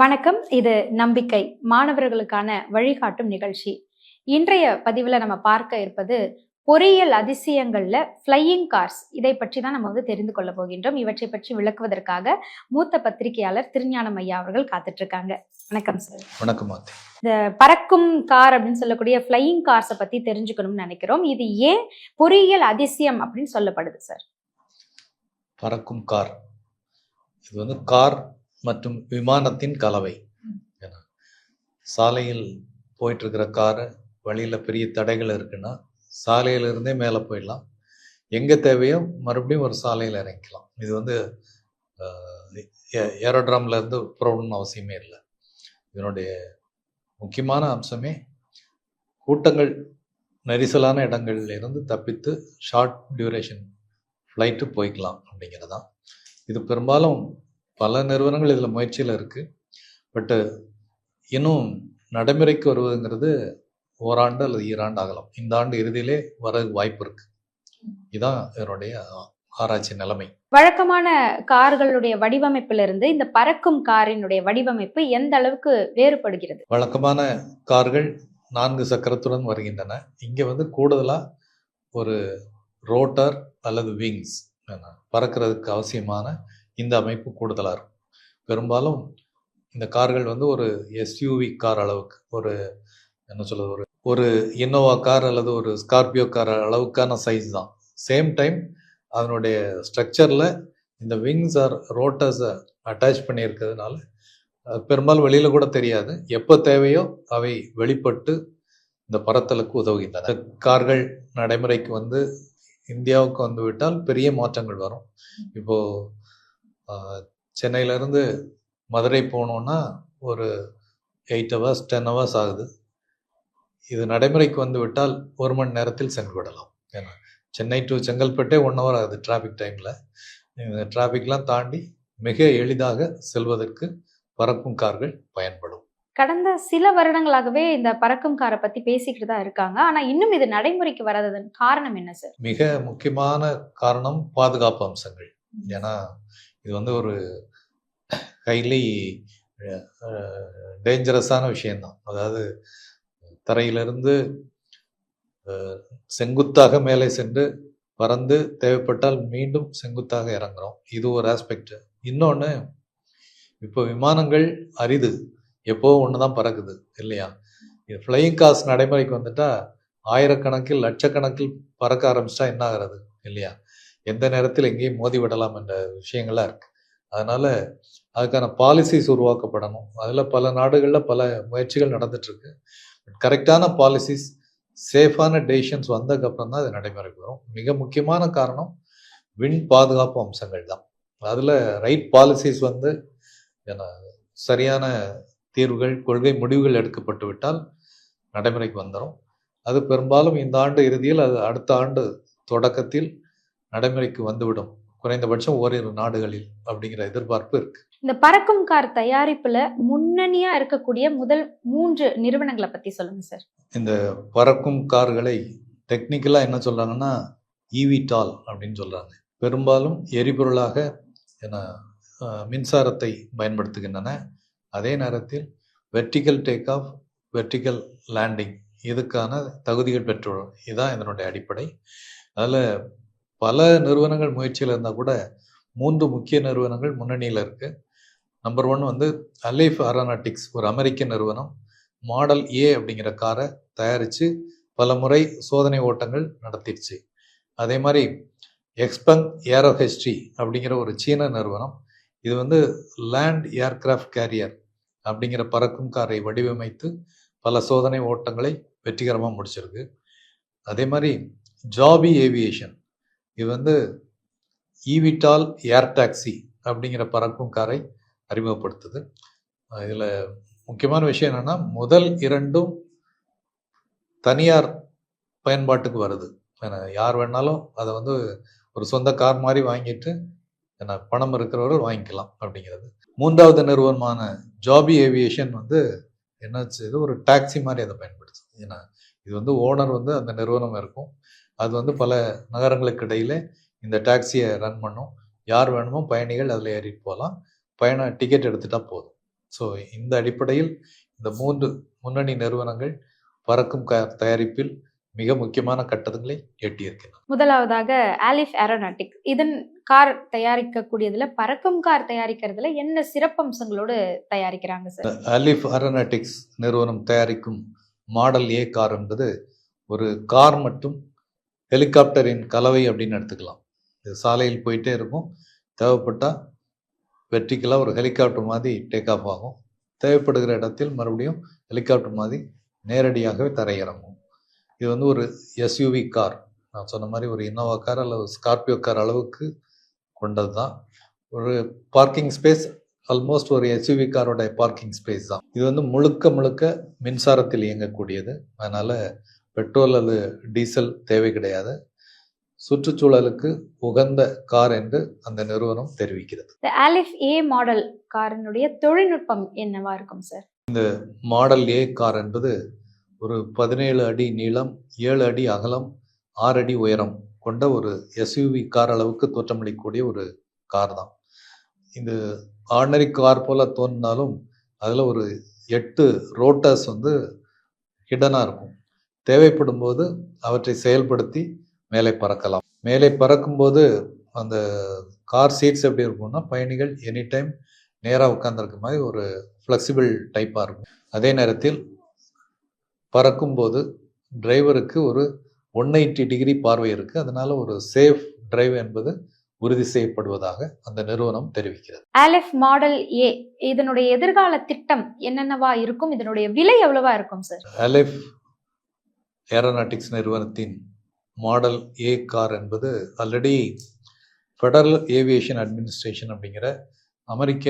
வணக்கம். இது நம்பிக்கை மாணவர்களுக்கான வழிகாட்டும் நிகழ்ச்சி. இன்றைய பதிவுல நம்ம பார்க்க இருப்பது பொறியியல் அதிசயங்கள்ல ஃப்ளையிங் கார்ஸ் இதை பற்றி தான் நம்ம வந்து தெரிந்து கொள்ள போகின்றோம். இவற்றை பற்றி விளக்குவதற்காக மூத்த பத்திரிகையாளர் திருஞானம் ஐயா அவர்கள் காத்துட்டு இருக்காங்க வணக்கம் சார் வணக்கம் இந்த பறக்கும் கார் அப்படின்னு சொல்லக்கூடிய ஃப்ளையிங் கார்ஸை பத்தி தெரிஞ்சுக்கணும்னு நினைக்கிறோம். இது ஏன் பொறியியல் அதிசயம் அப்படின்னு சொல்லப்படுது சார் பறக்கும் கார். இது வந்து கார் மற்றும் விமானத்தின் கலவை. ஏன்னா சாலையில் போயிட்டு இருக்கிற காரு வழியில் பெரிய தடைகள் இருக்குன்னா சாலையிலிருந்தே மேலே போயிடலாம். எங்கே தேவையோ மறுபடியும் ஒரு சாலையில் இறங்கிக்கலாம். இது வந்து ஏரோட்ராம்ல இருந்து புறப்படணும்னு அவசியமே இல்லை. இதனுடைய முக்கியமான அம்சமே கூட்டங்கள் நெரிசலான இடங்கள்ல இருந்து தப்பித்து ஷார்ட் டியூரேஷன் ஃப்ளைட்டு போய்க்கலாம் அப்படிங்கிறது தான் இது பெரும்பாலும் பல நிறுவனங்கள் இதில் முயற்சியில் இருக்குது பட்டு இன்னும் நடைமுறைக்கு வருவதுங்கிறது ஓராண்டு அல்லது ஈராண்டு ஆகலாம். இந்த ஆண்டு இறுதியிலே வர வாய்ப்பு இருக்கு. இதுதான் இதனுடைய ஆராய்ச்சி நிலைமை. வழக்கமான கார்களுடைய வடிவமைப்பிலிருந்து இந்த பறக்கும் காரினுடைய வடிவமைப்பு எந்த அளவுக்கு வேறுபடுகிறது? வழக்கமான கார்கள் நான்கு சக்கரத்துடன் வருகின்றன. இங்கே வந்து கூடுதலாக ஒரு ரோட்டர் அல்லது விங்ஸ். பறக்கிறதுக்கு அவசியமான இந்த அமைப்பு கூடுதலாக இருக்கும். பெரும்பாலும் இந்த கார்கள் வந்து ஒரு எஸ்யூவி கார் அளவுக்கு ஒரு என்ன சொல்றது ஒரு ஒரு இன்னோவா கார் அல்லது ஒரு ஸ்கார்பியோ கார் அளவுக்கான சைஸ் தான். சேம் டைம் அதனுடைய ஸ்ட்ரக்சரில் இந்த விங்ஸ் ஆர் ரோட்டர்ஸை அட்டாச் பண்ணியிருக்கிறதுனால பெரும்பாலும் வெளியில் கூட தெரியாது. எப்போ தேவையோ அவை வெளிப்பட்டு இந்த பறத்தலுக்கு உதவுகின்றன. கார்கள் நடைமுறைக்கு வந்து இந்தியாவுக்கு வந்து விட்டால் பெரிய மாற்றங்கள் வரும். இப்போது சென்னையிலேருந்து மதுரை போகணுன்னா ஒரு எயிட் ஹவர்ஸ் டென் ஹவர்ஸ் ஆகுது. இது நடைமுறைக்கு வந்து விட்டால் ஒரு மணி நேரத்தில் சென்று விடலாம். ஏன்னா சென்னை டு செங்கல்பட்டே ஒன் ஹவர் ஆகுது டிராஃபிக் டைமில் இந்த டிராஃபிக்லாம் தாண்டி மிக எளிதாக செல்வதற்கு பறக்கும் கார்கள் பயன்படும். கடந்த சில வருடங்களாகவே இந்த பறக்கும் காரை பத்தி பேசிக்கிட்டு தான் இருக்காங்க. ஆனா இன்னும் இது நடைமுறைக்கு வராததன் காரணம் என்ன சார்? மிக முக்கியமான காரணம் பாதுகாப்பு அம்சங்கள். ஏன்னா இது வந்து ஒரு ஹைலி டேஞ்சரஸான விஷயந்தான் அதாவது தரையிலிருந்து செங்குத்தாக மேலே சென்று பறந்து தேவைப்பட்டால் மீண்டும் செங்குத்தாக இறங்குறோம். இது ஒரு ஆஸ்பெக்ட் இன்னொன்று இப்போ விமானங்கள் அரிது. எப்போ ஒன்று தான் பறக்குது இல்லையா? இது ஃப்ளையிங் காஸ் நடைமுறைக்கு வந்துட்டா ஆயிரக்கணக்கில் லட்சக்கணக்கில் பறக்க ஆரம்பிச்சிட்டா என்ன ஆகிறது இல்லையா? எந்த நேரத்தில் எங்கேயும் மோதி விடலாம் என்ற விஷயங்கள்லாம் இருக்கு. அதனால அதுக்கான பாலிசிஸ் உருவாக்கப்படணும். அதில் பல நாடுகளில் பல முயற்சிகள் நடந்துட்டுருக்கு. கரெக்டான பாலிசிஸ் சேஃபான டெசிஷன்ஸ் வந்ததுக்கப்புறம் தான் அது நடைமுறைக்கு வரும். மிக முக்கியமான காரணம் விண் பாதுகாப்பு அம்சங்கள் தான். அதில் ரைட் பாலிசிஸ் வந்து சரியான தீர்வுகள் கொள்கை முடிவுகள் எடுக்கப்பட்டு விட்டால் நடைமுறைக்கு வந்துடும் அது பெரும்பாலும் இந்த ஆண்டு இறுதியில் அது அடுத்த ஆண்டு தொடக்கத்தில் நடைமுறைக்கு வந்துவிடும். குறைந்தபட்சம் ஓரிரு நாடுகளில் அப்படிங்கிற எதிர்பார்ப்பு இருக்கு. இந்த பறக்கும் கார் தயாரிப்புல முன்னணியா இருக்கக்கூடிய முதல் மூன்று நிறுவனங்களை பத்தி சொல்லுங்க சார். இந்த பறக்கும் கார்களை டெக்னிக்கலா என்ன சொல்றாங்கன்னா ஈவிடால் அப்படின்னு சொல்றாங்க. பெரும்பாலும் எரிபொருளாக என மின்சாரத்தை பயன்படுத்துகின்றன. அதே நேரத்தில் vertical take off vertical landing இதுக்கான தகுதிகள் பெற்றுள்ளோம் இதுதான் இதனுடைய அடிப்படை. அதில் பல நிறுவனங்கள் முயற்சியில் இருந்தால் கூட மூன்று முக்கிய நிறுவனங்கள் முன்னணியில் இருக்குது நம்பர் ஒன் வந்து அலைஃப் ஏரோனாட்டிக்ஸ் ஒரு அமெரிக்க நிறுவனம். மாடல் ஏ அப்படிங்கிற காரை தயாரித்து பல முறை சோதனை ஓட்டங்கள் நடத்திடுச்சு. அதே மாதிரி எக்ஸ்பங் ஏரோ ஹெஸ்ட்ரி அப்படிங்கிற ஒரு சீன நிறுவனம். இது வந்து லேண்ட் ஏர்கிராஃப்ட் கேரியர் அப்படிங்கிற பறக்கும் காரை வடிவமைத்து பல சோதனை ஓட்டங்களை வெற்றிகரமாக முடிச்சிருக்கு. அதே மாதிரி ஜாபி ஏவியேஷன் இது வந்து ஈவிட்டால் ஏர் டாக்ஸி அப்படிங்கிற பறக்கும் காரை அறிமுகப்படுத்துது. இதில் முக்கியமான விஷயம் என்னென்னா முதல் இரண்டும் தனியார் பயன்பாட்டுக்கு வருது. யார் வேணாலும் அதை வந்து ஒரு சொந்த கார் மாதிரி வாங்கிட்டு என்ன பணம் இருக்கிறவர்கள் வாங்கிக்கலாம் அப்படிங்கிறது. மூன்றாவது நிறுவனமான ஜாபி ஏவியேஷன் வந்து என்ன செய்யுது ஒரு டாக்ஸி மாதிரி அதை பயன்படுத்து ஏன்னா இது வந்து ஓனர் வந்து அந்த நிறுவனம் இருக்கும். அது வந்து பல நகரங்களுக்கு இடையில இந்த டாக்ஸியை ரன் பண்ணும். யார் வேணுமோ பயணிகள் அதில் ஏறிட்டு போகலாம். பயண டிக்கெட் எடுத்துட்டா போதும். ஸோ இந்த அடிப்படையில் இந்த மூன்று முன்னணி நிறுவனங்கள் பறக்கும் கார் தயாரிப்பில் மிக முக்கியமான கட்டங்களை எட்டியிருக்கின்றன. முதலாவதாக ஆலிஃப் ஏரோநாட்டிக் இதன் கார் தயாரிக்கக்கூடியதுல பறக்கும் கார் தயாரிக்கிறதுல என்ன சிறப்பம்சங்களோடு தயாரிக்கிறாங்க சார் அலிஃப் ஏரோநாட்டிக்ஸ் நிறுவனம் தயாரிக்கும் மாடல் ஏ கார் என்பது ஒரு கார் மற்றும் ஹெலிகாப்டரின் கலவை அப்படின்னு எடுத்துக்கலாம். இது சாலையில் போயிட்டே இருக்கும். தேவைப்பட்டால் வெர்டிக்கலாக ஒரு ஹெலிகாப்டர் மாதிரி டேக் ஆஃப் ஆகும். தேவைப்படுகிற இடத்தில் மறுபடியும் ஹெலிகாப்டர் மாதிரி நேரடியாகவே தரையிறங்கும். இது வந்து ஒரு எஸ்யூவி கார் நான் சொன்ன மாதிரி ஒரு இன்னோவா கார் அல்லது ஸ்கார்பியோ கார் அளவுக்கு கொண்டது தான் ஒரு பார்க்கிங் ஸ்பேஸ் ஆல்மோஸ்ட் ஒரு எஸ்யூவி காரோட பார்க்கிங் ஸ்பேஸ் தான். இது வந்து முழுக்க முழுக்க மின்சாரத்தில் இயங்கக்கூடியது. அதனால் பெட்ரோல் அல்லது டீசல் தேவை கிடையாது. சுற்றுச்சூழலுக்கு உகந்த கார் என்று அந்த நிறுவனம் தெரிவிக்கிறது. இந்த ஆலிஃப் ஏ மாடல் காரினுடைய தொழில்நுட்பம் என்னவா இருக்கும் சார் மாடல் ஏ கார் என்பது ஒரு பதினேழு அடி நீளம் ஏழு அடி அகலம் ஆறு அடி உயரம் கொண்ட ஒரு எஸ்யூவி கார் அளவுக்கு தோற்றமளிக்கக்கூடிய ஒரு கார் தான். இது ஆர்டினரி கார் போல தோன்றினாலும் அதில் ஒரு எட்டு ரோட்டர்ஸ் வந்து ஹிடனாக இருக்கும். தேவைப்படும் போது அவற்றை செயல்படுத்தி மேலே பறக்கலாம். மேலே பறக்கும்போது அந்த கார் சீட்ஸ் எப்படி இருக்கும்னா பயணிகள் எனி டைம் நேராக உட்காந்துருக்க மாதிரி ஒரு ஃப்ளெக்சிபிள் டைப்பாக இருக்கும். அதே நேரத்தில் பறக்கும்போது டிரைவருக்கு ஒரு ஒன் எயிட்டி டிகிரி பார்வை இருக்குது அதனால ஒரு சேஃப் டிரைவ் என்பது உறுதி செய்யப்படுவதாக அந்த நிறுவனம் தெரிவிக்கிறது. ஆலிஃப் மாடல் ஏ இதனுடைய எதிர்கால திட்டம் என்னென்னவா இருக்கும்? இதனுடைய விலை எவ்வளவா இருக்கும் சார் அலிஃப் ஏரோநாட்டிக்ஸ் நிறுவனத்தின் மாடல் ஏ கார் என்பது ஆல்ரெடி ஃபெடரல் ஏவியேஷன் அட்மினிஸ்ட்ரேஷன் அப்படிங்கிற அமெரிக்க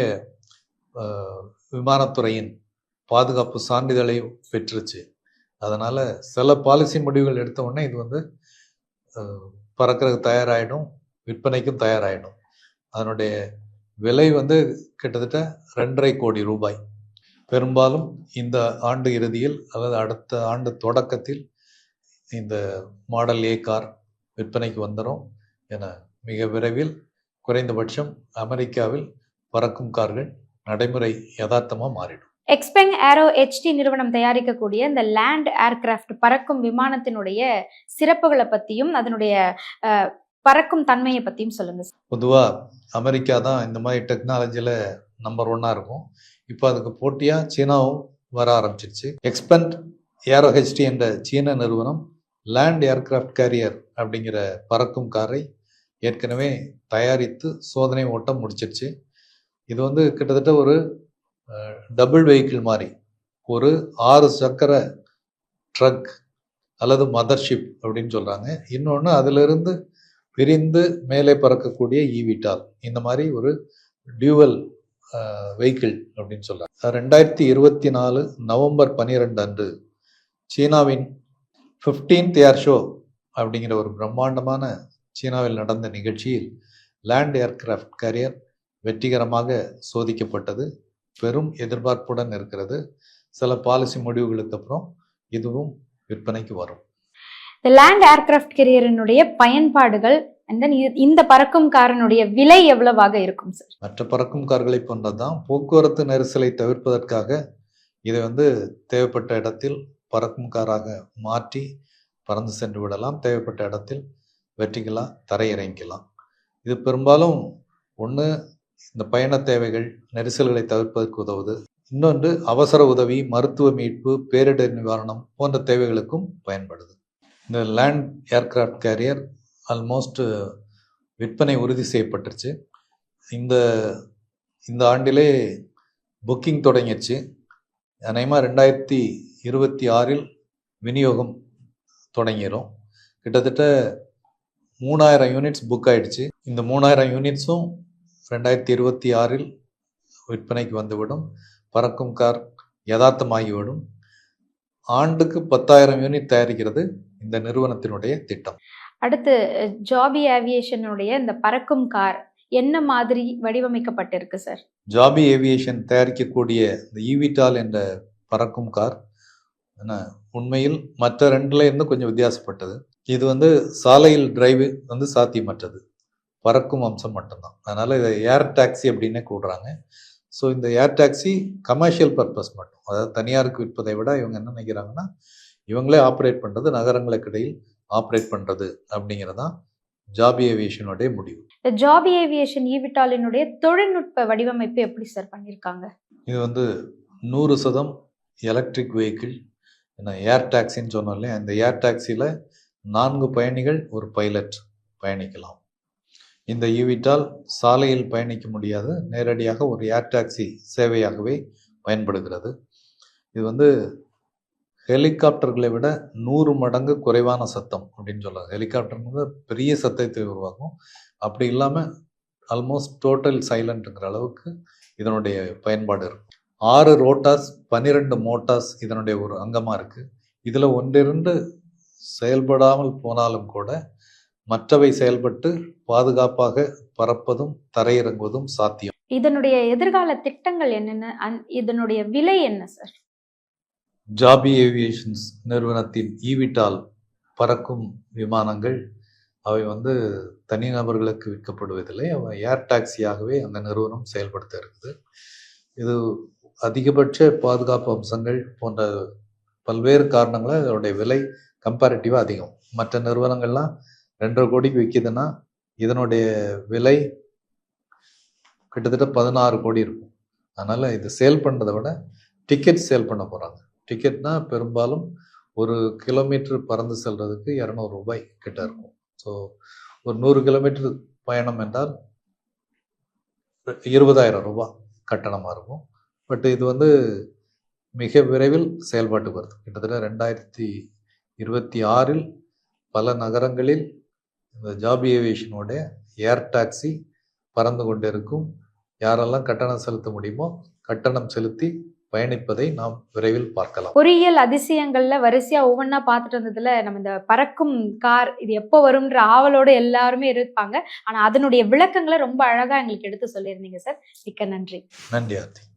விமானத்துறையின் பாதுகாப்பு சான்றிதழை பெற்றுச்சு. அதனால் சில பாலிசி முடிவுகள் எடுத்த உடனே இது வந்து பறக்கிறதுக்கு தயாராகிடும் விற்பனைக்கும் தயாராகிடும் அதனுடைய விலை வந்து கிட்டத்தட்ட ரெண்டரை கோடி ரூபாய். பெரும்பாலும் இந்த ஆண்டு இறுதியில் அல்லது அடுத்த ஆண்டு தொடக்கத்தில் இந்த மாடல் ஏ கார் விற்பனைக்கு வந்துடும் என மிக விரைவில் குறைந்தபட்சம் அமெரிக்காவில் பறக்கும் கார்கள் நடைமுறை யதார்த்தமாக மாறிடும். எக்ஸ்பெங் ஏரோ ஹெச்டி நிறுவனம் தயாரிக்கக்கூடிய இந்த லேண்ட் ஏர்கிராஃப்ட் பறக்கும் விமானத்தினுடைய சிறப்புகளை பத்தியும் அதனுடைய பறக்கும் தன்மையை பத்தியும் சொல்லுங்க சார். பொதுவாக அமெரிக்கா தான் இந்த மாதிரி டெக்னாலஜியில் நம்பர் ஒன்னாக இருக்கும். இப்போ அதுக்கு போட்டியாக சீனாவும் வர ஆரம்பிச்சிருச்சு. எக்ஸ்பென்ட் ஏரோ ஹெச்டி என்ற சீன நிறுவனம் லேண்ட் ஏர்கிராஃப்ட் கேரியர் அப்படிங்கிற பறக்கும் காரை ஏற்கனவே தயாரித்து சோதனை ஓட்டம் முடிச்சிருச்சு. இது வந்து கிட்டத்தட்ட ஒரு டபுள் வெஹிக்கிள் மாதிரி ஒரு ஆறு சக்கர ட்ரக் அல்லது மதர்ஷிப் அப்படின்னு சொல்கிறாங்க இன்னொன்று அதிலிருந்து பிரிந்து மேலே பறக்கக்கூடிய ஈவிட்டால் இந்த மாதிரி ஒரு டியூவல் வெஹிக்கிள் அப்படின்னு சொல்கிறாங்க ரெண்டாயிரத்தி இருபத்தி நாலு நவம்பர் பன்னிரெண்டு அன்று சீனாவின் ஃபிஃப்டீன்த் ஏர் ஷோ அப்படிங்கிற ஒரு பிரம்மாண்டமான சீனாவில் நடந்த நிகழ்ச்சியில் லேண்ட் ஏர்கிராஃப்ட் கேரியர் வெற்றிகரமாக சோதிக்கப்பட்டது. பெரும் எதிர்பார்ப்புடன் இருக்கிறது. சில பாலிசி முடிவுகளுக்கு அப்புறம் இதுவும் விற்பனைக்கு வரும். இந்த லேண்ட் ஏர்கிராஃப்ட் கெரியரினுடைய பயன்பாடுகள் then இது- இந்த பறக்கும் காரனுடைய விலை எவ்வளவாக இருக்கும் சார் மற்ற பறக்கும் கார்களை போன்றதுதான் போக்குவரத்து நெரிசலை தவிர்ப்பதற்காக இதை வந்து தேவைப்பட்ட இடத்தில் பறக்கும் காராக மாற்றி பறந்து சென்று விடலாம். தேவைப்பட்ட இடத்தில் வெற்றிக்கலாம் தரையிறங்கிக்கலாம். இது பெரும்பாலும் ஒன்று இந்த பயண தேவைகள் நெரிசல்களை தவிர்ப்பதற்கு உதவுது. இன்னொன்று அவசர உதவி மருத்துவ மீட்பு பேரிடர் நிவாரணம் போன்ற தேவைகளுக்கும் பயன்படுது. இந்த லேண்ட் ஏர்கிராஃப்ட் கேரியர் ஆல்மோஸ்ட் விற்பனை உறுதி செய்யப்பட்டுருச்சு. இந்த இந்த ஆண்டிலே புக்கிங் தொடங்கிடுச்சு. அநேகமாக ரெண்டாயிரத்தி இருபத்தி ஆறில் விநியோகம் தொடங்கிடும் கிட்டத்தட்ட மூணாயிரம் யூனிட்ஸ் புக் ஆயிடுச்சு. இந்த மூணாயிரம் யூனிட்ஸும் ரெண்டாயிரத்தி இருபத்தி ஆறில் விற்பனைக்கு வந்துவிடும். பறக்கும் கார் யதார்த்தமாகிவிடும். ஆண்டுக்கு பத்தாயிரம் யூனிட் தயாரிக்கிறது இந்த நிறுவனத்தினுடைய திட்டம். அடுத்து ஜாபி ஏவியேஷனுடைய இந்த பறக்கும் கார் என்ன மாதிரி வடிவமைக்கப்பட்டிருக்கு சார்? ஜாபி ஏவியேஷன் தயாரிக்கக்கூடிய இந்த ஈவிடால் என்ற பறக்கும் கார் என்ன? உண்மையில் மற்ற ரெண்டுல இருந்து கொஞ்சம் வித்தியாசப்பட்டது. இது வந்து சாலையில் டிரைவு வந்து சாத்தியமற்றது. பறக்கும் அம்சம் மட்டும்தான். அதனால இதை ஏர் டாக்ஸி அப்படின்னே கூடுறாங்க ஸோ இந்த ஏர் டாக்ஸி கமர்ஷியல் பர்பஸ் மட்டும். அதாவது தனியாருக்கு விற்பதை விட இவங்க என்ன நினைக்கிறாங்கன்னா இவங்களே ஆப்ரேட் பண்ணுறது நகரங்களுக்கு இடையில் ஆப்ரேட் பண்ணுறது அப்படிங்கிறதான் ஜாபி ஏவியேஷனுடைய முடிவு. இந்த ஜாபி ஏவியேஷன் ஈவிட்டாலினுடைய தொழில்நுட்ப வடிவமைப்பு எப்படி சார் பண்ணியிருக்காங்க இது வந்து நூறு சதம் எலக்ட்ரிக் வெஹிக்கிள் என்ன ஏர் டாக்ஸின்னு சொன்னோம் இல்லையா? இந்த ஏர் டாக்ஸியில் நான்கு பயணிகள் ஒரு பைலட் பயணிக்கலாம். இந்த ஈவிட்டால் சாலையில் பயணிக்க முடியாது. நேரடியாக ஒரு ஏர் டாக்ஸி சேவையாகவே பயன்படுகிறது. இது வந்து ஹெலிகாப்டர்களை விட நூறு மடங்கு குறைவான சத்தம் அப்படின்னு சொல்லலாம் ஹெலிகாப்டர் வந்து பெரிய சத்தத்தை உருவாக்கும். அப்படி இல்லாமல் ஆல்மோஸ்ட் டோட்டல் சைலண்ட்டுங்கிற அளவுக்கு இதனுடைய பயன்பாடு இருக்கும். ஆறு ரோட்டாஸ் பன்னிரெண்டு மோட்டார்ஸ் இதனுடைய ஒரு அங்கமாக இருக்குது இதில் ஒன்றிரண்டு செயல்படாமல் போனாலும் கூட மற்றவை செயல்பட்டு பாதுகாப்பாக பறப்பதும் தரையிறங்குவதும் சாத்தியம். இதனுடைய எதிர்கால திட்டங்கள் என்னென்ன? இதனுடைய விலை என்ன சார் ஜாபி ஏவியேஷன்ஸ் நிறுவனத்தின் ஈவிட்டால் பறக்கும் விமானங்கள் அவை வந்து தனிநபர்களுக்கு விற்கப்படுவதில்லை. அவை ஏர் டாக்ஸியாகவே அந்த நிறுவனம் செயல்படுத்த இருக்குது இது அதிகபட்ச பாதுகாப்பு அம்சங்கள் போன்ற பல்வேறு காரணங்களால் இதனுடைய விலை கம்பேரிட்டிவாக அதிகம். மற்ற நிறுவனங்கள்லாம் ரெண்டரை கோடிக்கு விற்கிதுன்னா இதனுடைய விலை கிட்டத்தட்ட பதினாறு கோடி இருக்கும். அதனால் இது சேல் பண்ணுறதை விட டிக்கெட் சேல் பண்ண போகிறாங்க டிக்கெட்னா பெரும்பாலும் ஒரு கிலோமீட்டர் பறந்து செல்கிறதுக்கு இரநூறு ரூபாய் கிட்ட இருக்கும். ஸோ ஒரு நூறு கிலோமீட்டர் பயணம் என்றால் இருபதாயிரம் ரூபாய் கட்டணமாக இருக்கும். பட் இது வந்து மிக விரைவில் செயல்பாட்டுக்கு வருது. கிட்டத்தட்ட ரெண்டாயிரத்தி இருபத்தி ஆறில் பல நகரங்களில் இந்த ஜாபி ஏவியேஷனோட ஏர் டாக்ஸி பறந்து கொண்டிருக்கும் யாரெல்லாம் கட்டணம் செலுத்த முடியுமோ கட்டணம் செலுத்தி பயணிப்பதை நாம் விரைவில் பார்க்கலாம். பொறியியல் அதிசயங்கள்ல வரிசையா ஒவ்வொன்றா பார்த்துட்டு வந்ததுல நம்ம இந்த பறக்கும் கார் இது எப்போ வரும்ன்ற ஆவலோட எல்லாருமே இருப்பாங்க. ஆனா அதனுடைய விளக்கங்களை ரொம்ப அழகா எங்களுக்கு எடுத்து சொல்லியிருந்தீங்க சார். மிக்க நன்றி. நன்றி ஆர்த்தி.